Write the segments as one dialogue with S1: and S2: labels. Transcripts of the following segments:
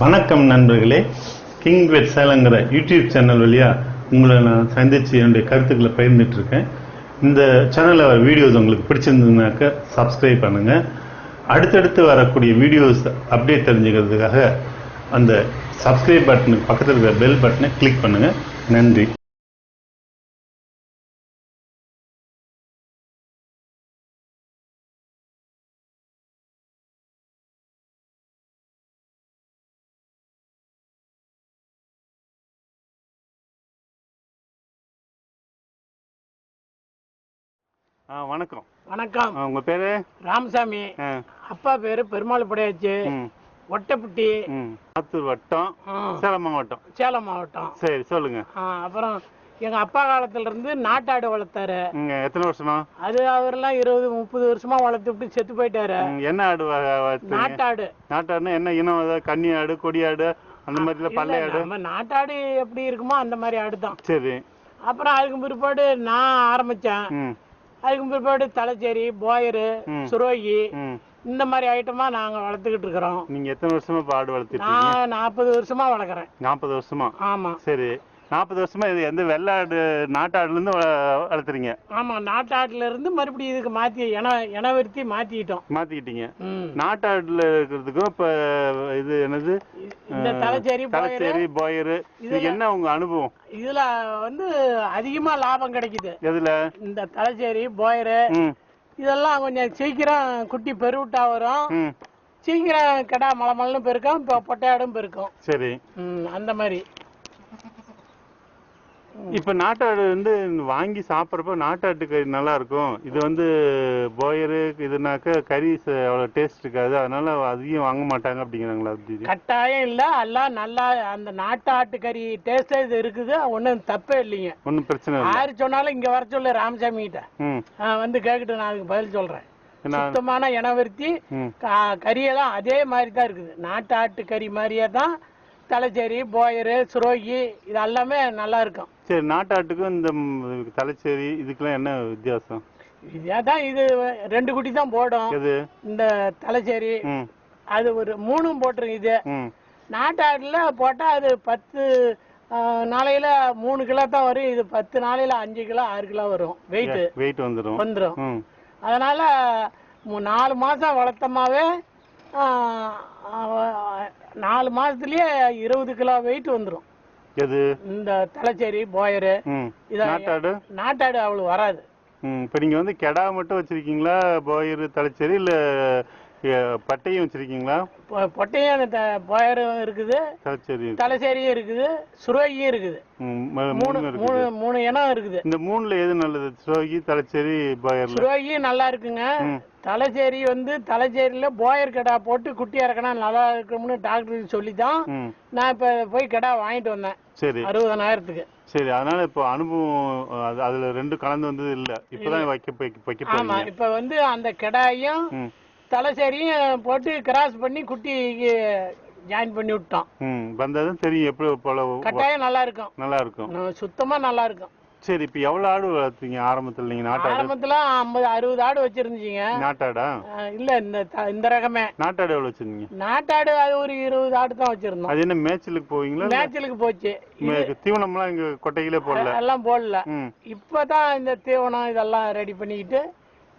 S1: வணக்கம் நண்பர்களே. கிங் வெட் சேலங்கிற யூடியூப் சேனல் வழியாக உங்களை நான் சந்தித்து என்னுடைய கருத்துக்களை பகிர்ந்துட்டு இருக்கேன் இந்த சேனலில் வீடியோஸ் உங்களுக்கு பிடிச்சிருந்ததுனாக்க சப்ஸ்கிரைப் பண்ணுங்கள் அடுத்தடுத்து வரக்கூடிய வீடியோஸ் அப்டேட் தெரிஞ்சுக்கிறதுக்காக அந்த சப்ஸ்கிரைப் பட்டனுக்கு பக்கத்தில் இருக்கிற பெல் பட்டனை கிளிக் பண்ணுங்கள் நன்றி. வணக்கம்.
S2: வணக்கம்.
S1: உங்க பேரு?
S2: ராமசாமி. அப்பா பேரு பெருமாள் படையாச்சு. ஒட்டப்பட்டி.
S1: ஆத்தூர் வட்டம். சேலம் மாவட்டம்.
S2: சேலம் மாவட்டம்.
S1: சரி சொல்லுங்க.
S2: அப்புறம் எங்க அப்பா காலத்துல இருந்து நாட்டாடு வளர்த்தாரு.
S1: எத்தனை வருஷமா?
S2: அது அவரெல்லாம் இருபது முப்பது வருஷமா வளர்த்து விட்டு செத்து போயிட்டாரு.
S1: என்ன ஆடு?
S2: நாட்டாடு.
S1: நாட்டாடுனா என்ன? இனம் அதாவது கன்னி ஆடு கொடி ஆடு அந்த மாதிரி பல்லை ஆடு?
S2: நாட்டாடு எப்படி இருக்குமோ அந்த மாதிரி ஆடு தான்
S1: சரி.
S2: அப்புறம் அதுக்கு பிற்பாடு நான் ஆரம்பிச்சேன். அதுக்கு பிற்பாடு தலைச்சேரி போயரு. சுரோகி இந்த மாதிரி ஐட்டமா நாங்க வளர்த்துக்கிட்டு இருக்கிறோம்.
S1: நீங்க எத்தனை வருஷமா ஆடு வளர்த்துட்டு இருக்கீங்க?
S2: நான் நாற்பது வருஷமா வளர்க்குறேன்.
S1: நாற்பது வருஷமா?
S2: ஆமா.
S1: சரி. நாற்பது வருஷமா இது எந்த வெள்ளாடு நாட்டாடுல இருந்து வள- வளர்த்துறீங்க?
S2: ஆமா நாட்டாட்டுல இருந்து மறுபடியும் இதுக்கு மாத்தி இன இனவருத்தி மாத்திட்டோம்
S1: மாத்திக்கிட்டீங்க.
S2: ம்.
S1: நாட்டாடுல இருக்கிறதுக்கும் இப்ப இது என்னது?
S2: இந்த தலைச்சேரி
S1: தலைச்சேரி போயரு. இது என்ன உங்க அனுபவம்?
S2: இதுல வந்து அதிகமா லாபம் கிடைக்குது.
S1: எதுல?
S2: இந்த தலைச்சேரி போயரு. இதெல்லாம் கொஞ்சம் சீக்கிரம் குட்டி பெருவிட்டா வரும். சீக்கிரம் கிடா மலை மலைன்னு பெருக்கும் இப்போ பொட்டையாடும் பெருக்கும்.
S1: சரி.
S2: அந்த மாதிரி.
S1: இப்ப நாட்டாடு வந்து வாங்கி சாப்பிட்றப்ப நாட்டாட்டு கறி நல்லா இருக்கும் இது வந்து போயரு இதுனாக்க கறி அவ்வளவு டேஸ்ட் இருக்காது. அதனால அதிகம் வாங்க மாட்டாங்க அப்படிங்கிறாங்களா அப்படி
S2: கட்டாயம் இல்ல. எல்லாம் நல்லா அந்த நாட்டு ஆட்டுக்கறி டேஸ்டே இது இருக்குது. ஒன்றும் தப்பே இல்லைங்க.
S1: ஒன்றும் பிரச்சனை இல்லை.
S2: யாரு சொன்னாலும் இங்க வர சொல்லு ராமசாமி கிட்ட. வந்து கேட்கட்டும் நான் அதுக்கு பதில் சொல்றேன். சுத்தமான இனவருத்தி கறியெல்லாம் அதே மாதிரி தான் இருக்குது. நாட்டு ஆட்டு கறி மாதிரியே தான் தலைச்சேரி போயரு சுரோகி இது எல்லாமே நல்லா இருக்கும்.
S1: சரி நாட்டாட்டுக்கும் இந்த தலைச்சேரி இதுக்கெல்லாம் என்ன வித்தியாசம்?
S2: இதே தான் இது ரெண்டு குட்டி தான் போடும். இந்த தலைச்சேரி. அது ஒரு மூணும் போட்டுரும் இது. நாட்டாட்டில் போட்டால் அது பத்து நாளையில மூணு கிலோ தான் வரும். இது பத்து நாளையில அஞ்சு கிலோ ஆறு கிலோ வரும். வெயிட்டு
S1: வெயிட் வந்துடும்
S2: வந்துடும் அதனால நாலு மாசம் வளர்த்தமாவே நாலு மாசத்துலயே இருபது கிலோ வெயிட் வந்துடும்
S1: எது?
S2: இந்த தலைச்சேரி போயரு
S1: நாட்டாடு?
S2: நாட்டாடு அவ்வளவு வராது.
S1: இப்போ நீங்கள் வந்து கெடா மட்டும் வச்சிருக்கீங்களா? போயர் தலைச்சேரி இல்லை பட்டையும் வச்சிருக்கீங்களா?
S2: பொட்டையும் போயரும் இருக்குது.
S1: தலைச்சேரி
S2: தலைச்சேரியும் இருக்குது. சுரோகியும் இருக்குது. மூணு
S1: மூணு
S2: மூணு இனம் இருக்குது.
S1: இந்த மூணுல எது நல்லது? சுரோகி தலைச்சேரி போயர்ல?
S2: சுரோகியும் நல்லா இருக்குங்க. தலைச்சேரி வந்து தலைச்சேரியில போயர் கடா போட்டு குட்டி இறக்கணும் நல்லா இருக்கும்னு டாக்டர் சொல்லி தான்
S1: ம்.
S2: நான் இப்ப போய் கடா வாங்கிட்டு வந்தேன்.
S1: சரி.
S2: அறுபதனாயிரத்துக்கு.
S1: சரி அதனால இப்போ அனுபவம் அது அதுல ரெண்டு கலந்து வந்தது இல்ல. இப்பதான் வைக்க வைக்க
S2: ஆமா இப்ப வந்து அந்த கிடாயும்
S1: ம்
S2: தலைச்சேரியும் போட்டு கிராஸ் பண்ணி குட்டிக்கு ஜாயின் பண்ணி விட்டோம்.
S1: ம் வந்ததும் தெரியும் எப்படி போல
S2: கட்டாயம் நல்லா இருக்கும்
S1: நல்லா இருக்கும்
S2: சுத்தமா நல்லா இருக்கும்
S1: சரி இப்போ எவ்வளவு ஆடு வளர்த்தீங்க ஆரம்பத்துல நீங்க நாட்டாடு
S2: ஆரம்பத்துல ஐம்பது அறுபது ஆடு வச்சிருந்துச்சிங்க.
S1: நாட்டாடா?
S2: இல்ல இந்த இந்த ரகமே.
S1: நாட்டாடு எவ்வளவு வச்சிருந்தீங்க?
S2: நாட்டாடு அது ஒரு இருபது ஆடு தான் வச்சிருந்தோம்.
S1: அது என்ன மேய்ச்சலுக்கு போவீங்களா இல்ல?
S2: மேய்ச்சலுக்கு போச்சு.
S1: தீவனம்லாம் இங்க கொட்டையிலே போடல?
S2: எல்லாம் போடல.
S1: ம்.
S2: இப்பதான் இந்த தீவனம் இதெல்லாம் ரெடி பண்ணிக்கிட்டு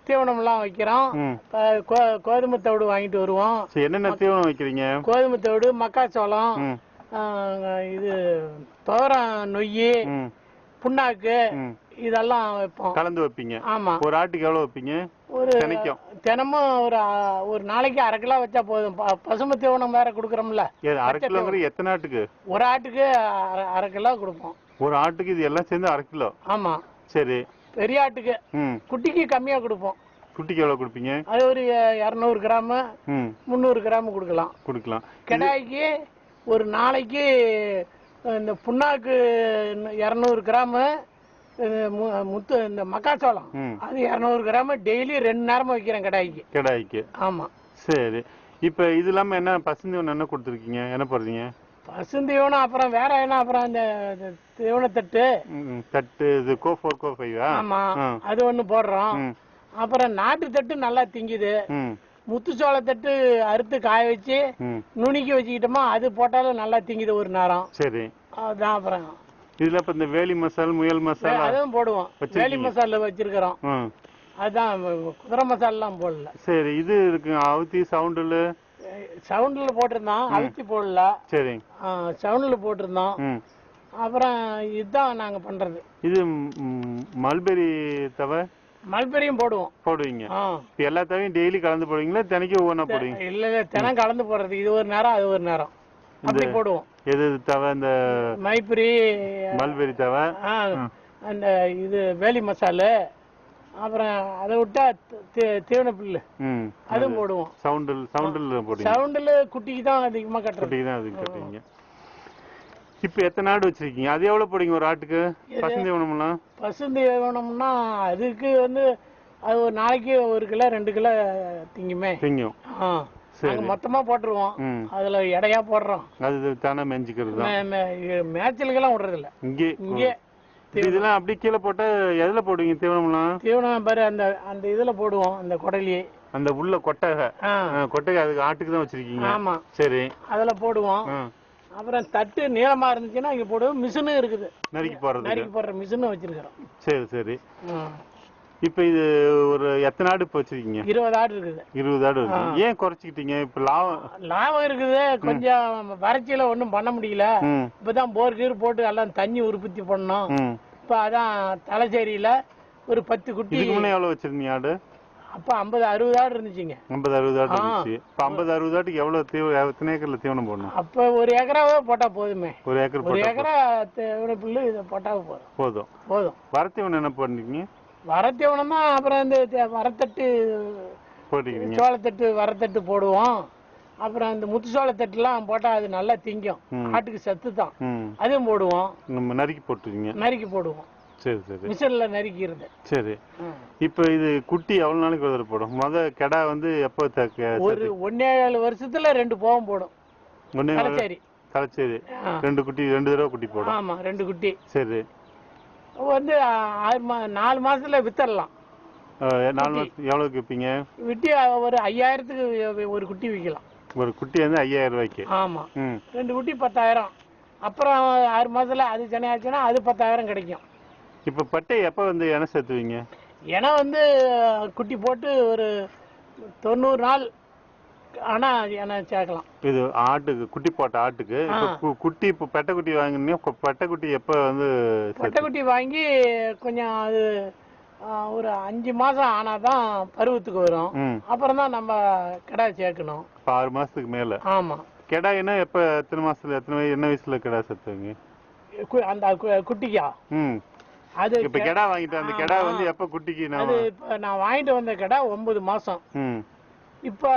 S2: தீவனம்லாம் வைக்கிறோம்.
S1: ம்.
S2: இப்ப கோ- கோதுமை தவிடு வாங்கிட்டு வருவோம்.
S1: என்னென்ன தீவனம் வைக்கிறீங்க?
S2: கோதுமை தவிடு மக்காச்சோளம் இது துவரம் நொய்யி
S1: ம்.
S2: புண்ணாக்கு இதெல்லாம் வைப்போம்.
S1: கலந்து வைப்பீங்க.
S2: ஆமா.
S1: ஒரு ஆட்டுக்கு எவ்வளவு வைப்பீங்க?
S2: ஒரு தினமும் ஒரு ஒரு நாளைக்கு அரை கிலோ வச்சா போதும். பசுமை தீவனம் வேற கொடுக்குறோம்ல.
S1: அரை கிலோங்கிற எத்தனை ஆட்டுக்கு?
S2: ஒரு ஆட்டுக்கு அரை கிலோ கொடுப்போம்.
S1: ஒரு ஆட்டுக்கு இது எல்லாம் சேர்ந்து அரை கிலோ.
S2: ஆமா.
S1: சரி.
S2: பெரிய ஆட்டுக்கு.
S1: ம்.
S2: குட்டிக்கு கம்மியா கொடுப்போம்.
S1: குட்டிக்கு எவ்வளவு கொடுப்பீங்க?
S2: அது ஒரு இரநூறு கிராமு முந்நூறு கிராம் கொடுக்கலாம்.
S1: கொடுக்கலாம்.
S2: கிடாய்க்கு ஒரு நாளைக்கு இந்த புண்ணாக்கு இரநூறு கிராமு முத்து இந்த மக்காச்சோளம். அது இரநூறு கிராமு டெய்லி ரெண்டு நேரமும் வைக்கிறேன் கிடாய்க்கு.
S1: கிடாய்க்கு.
S2: ஆமா.
S1: சரி. இப்போ இது இல்லாம என்ன பசுந்தீவனம் என்ன கொடுத்துருக்கீங்க? என்ன போடுறீங்க?
S2: பசுந்தீவனம் அப்புறம் வேற என்ன அப்புறம் இந்த
S1: ம், ம், தட்டு இது கோ ஃபோர் கோ ஃபைவா
S2: ஆமா. அது ஒண்ணு போடுறோம். அப்புறம் நாட்டு தட்டு நல்லா திங்குது.
S1: ம்.
S2: முத்துச்சோளத்தட்டு அறுத்து காய வச்சு நுணுக்கி வச்சுக்கிட்டோமா அது போட்டாலும் நல்லா திங்குது ஒரு நேரம்.
S1: சரி.
S2: அதுதான் அப்புறம்.
S1: இதுல இப்ப இந்த வேலி மசால் முயல் மசாலா
S2: அதுவும் போடுவோம்? வேலி மசாலா வச்சிருக்கிறோம். அதுதான் குதிரை மசாலாம் போடல.
S1: சரி இது இருக்கு அவுத்தி சவுண்டில்?
S2: சவுண்டில் போட்டிருந்தோம் அழுத்தி போடல.
S1: சரி.
S2: சவுண்டில் போட்டிருந்தோம். அப்புறம் இதுதான் நாங்கள் பண்ணுறது
S1: இது மல்பெரி தவை?
S2: மல்பெரியும் போடுவோம்.
S1: போடுவீங்க.
S2: ஆ.
S1: இப்ப எல்லா தவையும் டெய்லி கலந்து போடுவீங்களா? தினைக்கும் ஒவ்வொன்றா போடுவீங்க?
S2: இல்லை இல்லை தினம் கலந்து போடுறது. இது ஒரு நேரம் அது ஒரு நேரம். அப்படி போடுவோம்.
S1: எது எது தவை இந்த
S2: மைப்பிரி
S1: மல்பெரி தவை?
S2: அந்த இது வேலி மசாலு அப்புறம் அதை விட்டா தீவன புல்லு. அதுவும் போடுவோம்.
S1: சவுண்டில் சவுண்டில் போடுவீங்க.
S2: சவுண்டில் குட்டிக்கு தான் அதிகமாக கட்டுறது.
S1: குட்டிக்கு தான் அதுக்கு கட்டுவீங்க. இப்போ எத்தனை ஆடு வச்சிருக்கீங்க? அது எவ்வளவு போடுவீங்க ஒரு ஆட்டுக்கு? பசந்தி உணவுலாம்
S2: பசுந்தி வேணும்னா அதுக்கு வந்து அது ஒரு நாளைக்கு ஒரு கிலோ ரெண்டு கிலோ திங்குமே.
S1: திங்கும்.
S2: ஆ
S1: சரி.
S2: மொத்தமாக போட்டுருவோம். அதில் எடையா போடுறோம்.
S1: அது தானே மெஞ்சிக்கிறது
S2: மேய்ச்சலுக்கெல்லாம் விடுறதில்ல.
S1: இங்கே?
S2: இங்கே.
S1: இப்ப இதெல்லாம் அப்படியே கீழே போட்டா எதுல போடுவீங்க தீவனம்லாம்?
S2: தீவனம் பாரு அந்த அந்த இதில் போடுவோம் அந்த குடலியே
S1: அந்த உள்ள கொட்டகை. கொட்டகை அதுக்கு ஆட்டுக்கு தான் வச்சிருக்கீங்க.
S2: ஆமாம்
S1: சரி.
S2: அதில் போடுவோம். அப்புறம் தட்டு நீளமாக இருந்துச்சுன்னா இங்கே போடுவோம் மிஷினும் இருக்குது.
S1: நறுக்கி போடுறதுக்கு.
S2: நறுக்கி போடுற மிஷினும் வச்சிருக்கிறோம்.
S1: சரி சரி. இப்போ இது ஒரு எத்தனை ஆடு இப்போ வச்சிருக்கீங்க?
S2: இருபது ஆடு இருக்குது.
S1: இருபது ஆடு இருக்கு. ஏன் குறைச்சிக்கிட்டீங்க? இப்போ லாபம்.
S2: லாபம் இருக்குது. கொஞ்சம் வறட்சியில் ஒன்றும் பண்ண முடியல. இப்பதான் போர் கீர் போட்டு எல்லாம் தண்ணி உற்பத்தி பண்ணோம். இப்போ அதான் தலைச்சேரியில ஒரு பத்து குட்டி
S1: இதுக்கு முன்னே எவ்வளோ வச்சிருந்தீங்க ஆடு?
S2: அப்போ ஐம்பது அறுபது ஆடு இருந்துச்சுங்க.
S1: ஐம்பது அறுபது ஆடு இருந்துச்சு. இப்போ ஐம்பது அறுபது ஆட்டுக்கு எவ்வளோ தீவ எத்தனை ஏக்கரில் தீவனம் போடணும்?
S2: அப்போ ஒரு ஏக்கராவே போட்டா போதுமே.
S1: ஒரு ஏக்கர்
S2: ஒரு ஏக்கரா புல்லு இதை போட்டா போதும்.
S1: போதும்.
S2: போதும்.
S1: வரத்தீவனம் என்ன பண்ணீங்க
S2: வரத்தேவனம் அப்புறம் இந்த வரத்தட்டு
S1: போட்டுக்கிறீங்க
S2: சோளத்தட்டு வரத்தட்டு போடுவோம். அப்புறம் இந்த முத்து சோளத்தட்டுலாம் போட்டா அது நல்லா திங்கும். ஆட்டுக்கு சத்து தான்.
S1: ம்.
S2: அதுவும் போடுவோம்.
S1: நம்ம நறுக்கி போட்டுருக்கீங்க
S2: நறுக்கி போடுவோம்.
S1: சரி சரி.
S2: மிஷினில் நறுக்கிறது
S1: சரி. இப்போ இது குட்டி எவ்வளோ நாளைக்கு ஒரு போடும்? முத கெடா வந்து எப்போ
S2: ஒரு ஒன்னே ஏழு வருஷத்துல ரெண்டு போகம் போடும்.
S1: ஒன்றே
S2: தலைச்சேரி.
S1: தலைச்சேரி. ரெண்டு குட்டி ரெண்டு தடவை குட்டி போடும்.
S2: ஆமா ரெண்டு குட்டி.
S1: சரி.
S2: வந்து ஆறு மா நாலு மாசத்துல வித்தரலாம்.
S1: நாலு மாதம் எவ்வளோக்கு விற்பீங்க
S2: விட்டி ஒரு ஐயாயிரத்துக்கு ஒரு குட்டி விற்கலாம்
S1: ஒரு குட்டி வந்து ஐயாயிரம் ரூபாய்க்கு?
S2: ஆமா. ரெண்டு குட்டி பத்தாயிரம். அப்புறம் ஆறு மாசத்துல அது சென்னையாச்சுன்னா அது பத்தாயிரம் கிடைக்கும்.
S1: இப்போ பட்டை எப்போ வந்து எண்ணெய் சேர்த்துவீங்க?
S2: ஏன்னா வந்து குட்டி போட்டு ஒரு தொண்ணூறு நாள் ஆனா என்ன சேர்க்கலாம்.
S1: இது ஆட்டுக்கு குட்டி போட்ட ஆட்டுக்கு. குட்டி இப்போ பெட்டை குட்டி வாங்கினீங்க பெட்டை குட்டி எப்போ வந்து சேர்த்து
S2: பொட்டைக்குட்டி வாங்கி கொஞ்சம் அது ஒரு அஞ்சு மாசம் ஆனாதான் பருவத்துக்கு வரும்.
S1: ம்.
S2: அப்புறம் தான் நம்ம கிடா சேர்க்கணும்.
S1: ஆறு மாதத்துக்கு மேலே.
S2: ஆமா.
S1: கெடா என்ன எப்போ எத்தனை மாசத்துல எத்தனை என்ன வயசுல கெடா சேர்த்துவீங்க?
S2: அந்த குட்டிக்கா?
S1: ம்.
S2: அது
S1: இப்போ கெடா வாங்கிட்டு அந்த கெடா வந்து எப்போ குட்டிக்கு
S2: அது இப்போ நான் வாங்கிட்டு வந்த கடை ஒன்பது மாசம்.
S1: ம்.
S2: இப்போ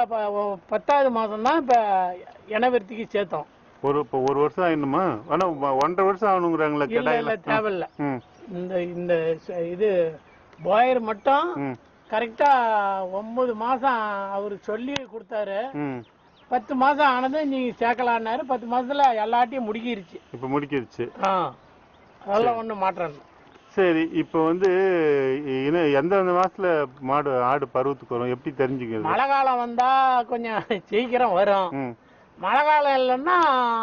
S2: பத்தாவது மாசம் தான் இப்போ இனவர்த்திக்கு சேர்த்தோம்.
S1: ஒரு இப்போ ஒரு வருஷம் ஆயிடணுமா? ஆனா ஒன்றரை வருஷம் ஆகணுங்கிறாங்களா கெடா
S2: இல்ல தேவையில்ல. இந்த இந்த இது பாயர் மட்டும் கரெக்டா ஒன்பது மாசம் அவர் சொல்லி கொடுத்தாரு. பத்து மாசம் ஆனதும் நீங்க சேர்க்கலான்னாரு. பத்து மாசத்துல எல்லாத்தையும் முடிக்கிருச்சு.
S1: இப்போ முடிக்கிடுச்சு
S2: ஆ. அதெல்லாம் மாற்றம் இல்லை.
S1: சரி இப்போ வந்து இன்னும் எந்தெந்த மாசத்துல மாடு ஆடு பருவத்துக்கு வரும்? எப்படி தெரிஞ்சுக்கிறது?
S2: மழை காலம் வந்தா கொஞ்சம் சீக்கிரம் வரும். மழை காலம் இல்லைன்னா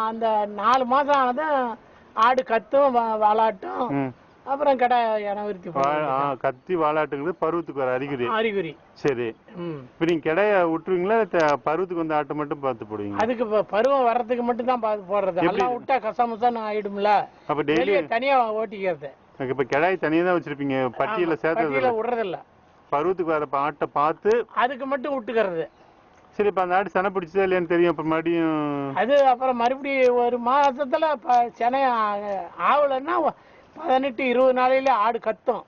S2: அந்த நாலு மாசம் ஆனதும் ஆடு கத்தும் வ- வாலாட்டும். அப்புறம் கடை இனவிருத்தி
S1: வா- ஆ, கத்தி வாலாட்டுங்கிறது பருவத்துக்கு வர அறிகுறி.
S2: அறிகுறி.
S1: சரி.
S2: ம்.
S1: இப்போ நீங்க கெடைய விட்டுருவீங்களா? இல்ல த- பருவத்துக்கு வந்து ஆட்டை மட்டும் பார்த்து போடுவீங்க
S2: அதுக்கு இப்ப பருவம் வர்றதுக்கு மட்டும் தான் பார்த்து போடுறது. எல்லாம் விட்டா கசமுசான்னு ஆயிடும்ல.
S1: அப்ப டெய்லி
S2: வெளியே தனியா ஓட்டிக்கிறது.
S1: இப்ப கெடாய் தனியா தான் வச்சிருப்பீங்க. பட்டியல சேர்த்தது
S2: பட்டியல விடுறதில்ல.
S1: பருவத்துக்கு வர ஆட்டை பார்த்து
S2: அதுக்கு மட்டும் விட்டுக்கிறது.
S1: சரி இப்ப அந்த ஆடு சனை பிடிச்சதா இல்லையான்னு தெரியும். அப்ப மறுபடியும்
S2: அது அப்புறம் மறுபடியும் ஒரு மாசத்துல செனை ஆவலைன்னா பதினெட்டு இருபது நாளையில ஆடு கத்தும்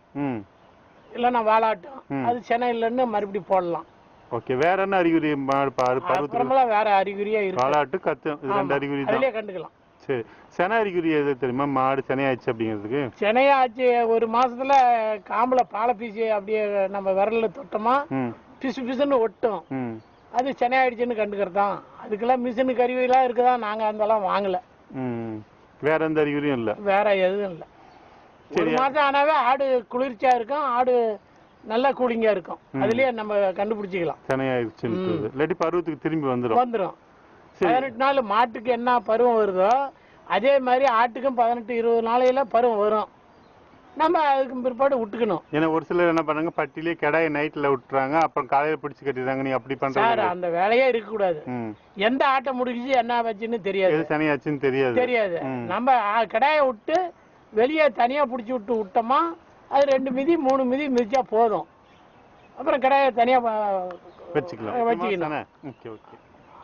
S2: இல்லைன்னா வாலாட்டும். அது செனை இல்லைன்னு மறுபடியும் போடலாம்.
S1: ஓகே வேற என்ன அறிகுறி? பருவத்துக்கு
S2: வேற அறிகுறியா இருக்கு.
S1: வாலாட்டு கத்தும். இது ரெண்டு அறிகுறி தான்.
S2: கண்டுக்கலாம்.
S1: சரி சென அறிகுறி எது தெரியுமா? மாடு செனையாச்சு அப்படிங்கிறதுக்கு?
S2: செனையாச்சு. ஒரு மாசத்துல காம்புல பாலை பீசி அப்படியே நம்ம விரல்ல தொட்டோமா பிசு பிசுன்னு ஒட்டும். அது சென்னை ஆயிடுச்சுன்னு கண்டுக்கிறதான். அதுக்கெல்லாம் மிஷினு கருவிலாம் இருக்குதா? நாங்க அதெல்லாம் வாங்கல.
S1: வேற எந்த அறிகுறியும் இல்ல.
S2: வேற எதுவும் இல்லை. ஒரு மாசம் ஆனாவே ஆடு குளிர்ச்சியா இருக்கும். ஆடு நல்லா கூலிங்கா இருக்கும். அதுலயே நம்ம கண்டுபிடிச்சிக்கலாம்.
S1: சினையாயிருச்சுன்றது இல்லாட்டி பருவத்துக்கு திரும்பி வந்துடும்
S2: வந்துடும் பதினெட்டு நாள் மாட்டுக்கு என்ன பருவம் வருதோ அதே மாதிரி ஆட்டுக்கும் பதினெட்டு இருபது நாளையில பருவம் வரும். நம்ம அதுக்கு பிற்பாடு விட்டுக்கணும்.
S1: ஏன்னா ஒரு சிலர் என்ன பண்ணாங்க பட்டிலே கடாயை நைட்ல விட்டுறாங்க அப்புறம் காலையில பிடிச்சு கட்டிடுறாங்க நீ அப்படி பண்றது
S2: அந்த வேலையே இருக்கக்கூடாது.
S1: ம்.
S2: எந்த ஆட்டை முடிச்சு என்ன வச்சுன்னு தெரியாது.
S1: சனியாச்சுன்னு தெரியாது.
S2: தெரியாது. நம்ம கடாயை விட்டு வெளியே தனியா பிடிச்சி விட்டு விட்டோமா அது ரெண்டு மிதி மூணு மிதி மிதிச்சா போதும். அப்புறம் கடாயை தனியா
S1: வச்சுக்கலாம்.
S2: வச்சுக்கணும்.
S1: Okay okay.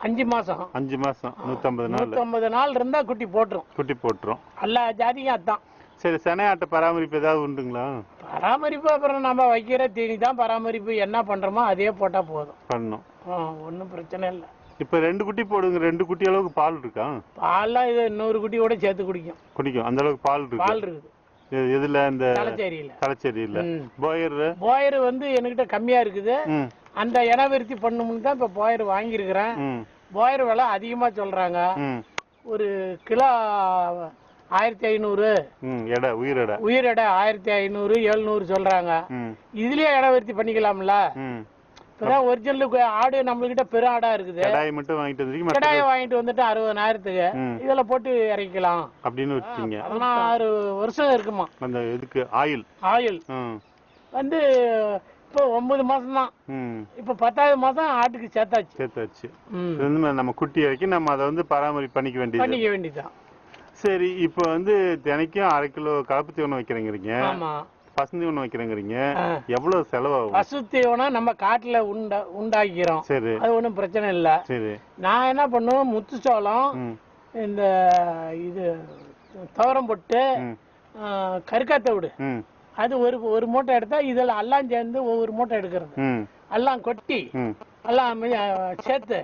S2: அஞ்சு மாசம்.
S1: அஞ்சு மாசம் நூத்தம்பது நாள்.
S2: நூத்தம்பது நாள் இருந்தா குட்டி போட்டுரும்.
S1: குட்டி போட்டுரும்.
S2: எல்லா ஜாதிக்கும் அதான்.
S1: சரி செனை ஆட்டை பராமரிப்பு ஏதாவது உண்டுங்களா?
S2: பராமரிப்பு அப்புறம் நம்ம வைக்கிற தீனி தான் பராமரிப்பு. என்ன பண்றோமோ அதே போட்டா போதும்.
S1: பண்ணணும்
S2: ஒன்றும் பிரச்சனை இல்லை.
S1: இப்ப ரெண்டு குட்டி போடுங்க. ரெண்டு குட்டி அளவுக்கு பால் இருக்கா?
S2: பால்லாம் இது இன்னொரு குட்டியோட சேர்த்து குடிக்கும்.
S1: குடிக்கும். அந்த அளவுக்கு பால் இருக்கு.
S2: பால் இருக்குது.
S1: எதுல? இந்த
S2: தலைச்சேரியில.
S1: தலைச்சேரியில. போயர்.
S2: போயர் வந்து என்கிட்ட கம்மியா இருக்குது. அந்த இனவிருத்தி பண்ணணும்னு தான் இப்போ போயர் வாங்கியிருக்கிறேன். போயர் விலை அதிகமா சொல்றாங்க. ஒரு கிலோ ஆயிரத்தி ஐநூறு.
S1: எடை எடை.
S2: உயிர் எடை ஆயிரத்தி ஐநூறு எழுநூறு சொல்றாங்க.
S1: ம்.
S2: இதுலயே இனவிருத்தி பண்ணிக்கலாம்ல? இப்பதான் ஒரிஜினலுக்கு ஆடு நம்மளுக்கிட்ட பெரு ஆடா இருக்குது.
S1: கடாயை மட்டும் வாங்கிட்டு
S2: கிடாயை வாங்கிட்டு வந்துட்டு அறுபதாயிரத்துக்கு. இதுல போட்டு இறக்கலாம்
S1: அப்படின்னு வச்சிங்க
S2: பதினாறு வருஷம் இருக்குமா?
S1: அந்த இதுக்கு ஆயில்.
S2: ஆயில். வந்து இப்போ ஒன்பது மாசம் தான் இப்போ பத்தாவது மாசம் ஆட்டுக்கு சேர்த்தாச்சு.
S1: சேர்த்தாச்சு. நம்ம குட்டி இறக்கி நம்ம அதை வந்து பராமரிப்பு பண்ணிக்க வேண்டியது.
S2: பண்ணிக்க வேண்டியதுதான்.
S1: சரி இப்போ வந்து தினைக்கும் அரை கிலோ கலப்பு தீவனம் வைக்கிறேங்கிறீங்க.
S2: ஆமா.
S1: பசுந்தி ஒன்று வைக்கிறேங்கிறீங்க. எவ்வளவு செலவாகும்?
S2: பசு தீவனம் நம்ம காட்டுல உண்டா உண்டாக்கிறோம்.
S1: சரி.
S2: அது ஒன்றும் பிரச்சனை இல்லை.
S1: சரி.
S2: நான் என்ன பண்ணுவேன் முத்துச்சோளம் இந்த இது துவரம் பொட்டு கருக்காத்த விடு அது ஒரு ஒரு மூட்டை எடுத்தா இதில் எல்லாம் சேர்ந்து ஒவ்வொரு மூட்டை எடுக்கிறது. எல்லாம் கொட்டி எல்லாம் சேர்த்து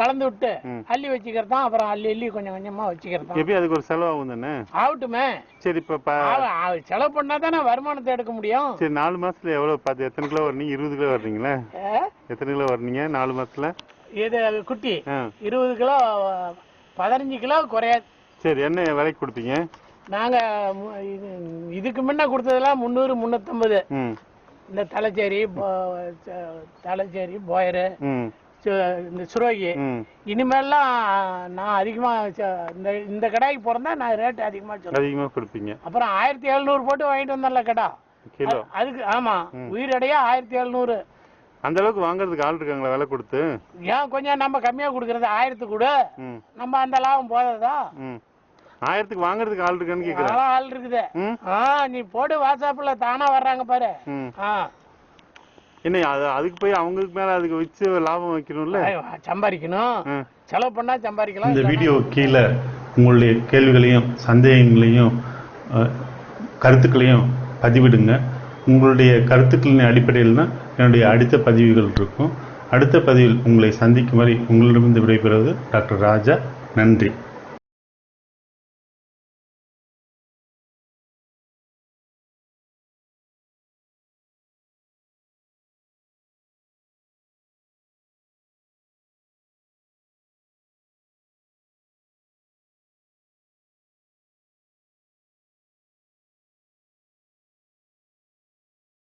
S2: கலந்து விட்டு. அள்ளி வச்சுக்கிறது தான் அப்புறம் அள்ளி அள்ளி கொஞ்சம் கொஞ்சமா வச்சுக்கிறது தான்
S1: எப்படி அதுக்கு ஒரு செலவாகும் தானே
S2: ஆகட்டுமே.
S1: சரி இப்போ
S2: செலவு பண்ணா தானே வருமானத்தை எடுக்க முடியும்.
S1: சரி நாலு மாசத்துல எவ்வளவு? பார்த்து எத்தனை கிலோ வர்றீங்க? இருபது கிலோ வர்றீங்களா? எத்தனை கிலோ வர்றீங்க நாலு மாசத்துல?
S2: இது குட்டி. இருபது கிலோ பதினஞ்சு கிலோ குறையாது.
S1: சரி என்ன விலைக்கு கொடுப்பீங்க.
S2: நாங்க இதுக்கு முன்ன கொடுத்ததெல்லாம் முந்நூறு முந்நூற்றம்பது
S1: ம்.
S2: இந்த தலைச்சேரி தலைச்சேரி போயரு இந்த சுரோகி. இனிமேல்லாம் நான் அதிகமா இந்த இந்த கடாய்க்கு பிறந்தா நான் ரேட் அதிகமா
S1: அதிகமா கொடுப்பீங்க.
S2: அப்புறம் ஆயிரத்தி எழுநூறு போட்டு வாங்கிட்டு வந்தேன்ல கடா.
S1: கிலோ.
S2: அதுக்கு ஆமா. உயிரடையா ஆயிரத்தி எழுநூறு.
S1: அந்த அளவுக்கு வாங்குறதுக்கு ஆள் இருக்காங்களா? விலை கொடுத்து?
S2: ஏன் கொஞ்சம் நம்ம கம்மியா கொடுக்கறது ஆயிரத்து கூட. நம்ம அந்த லாபம் போதாதா?
S1: ஆயிரத்துக்கு வாங்குறதுக்கு ஆள் இருக்கான்னு கேக்குறேன்.
S2: ஆள் இருக்குது. நீ போடு வாட்ஸ்அப்ல தானா வர்றாங்க பாரு.
S1: என்ன அது அதுக்கு போய் அவங்களுக்கு மேல அதுக்கு வச்சு லாபம் வைக்கணும்ல?
S2: சம்பாதிக்கணும்.
S1: ம்.
S2: செலவு பண்ணா சம்பாதிக்கலாம்
S1: இந்த வீடியோ கீழே உங்களுடைய கேள்விகளையும் சந்தேகங்களையும் கருத்துக்களையும் பதிவிடுங்க. உங்களுடைய கருத்துக்களின் அடிப்படையில் தான் என்னுடைய அடுத்த பதிவுகள் இருக்கும். அடுத்த பதிவில் உங்களை சந்திக்கும் வரை உங்களிடமிருந்து விடைபெறுவது டாக்டர் ராஜா. நன்றி.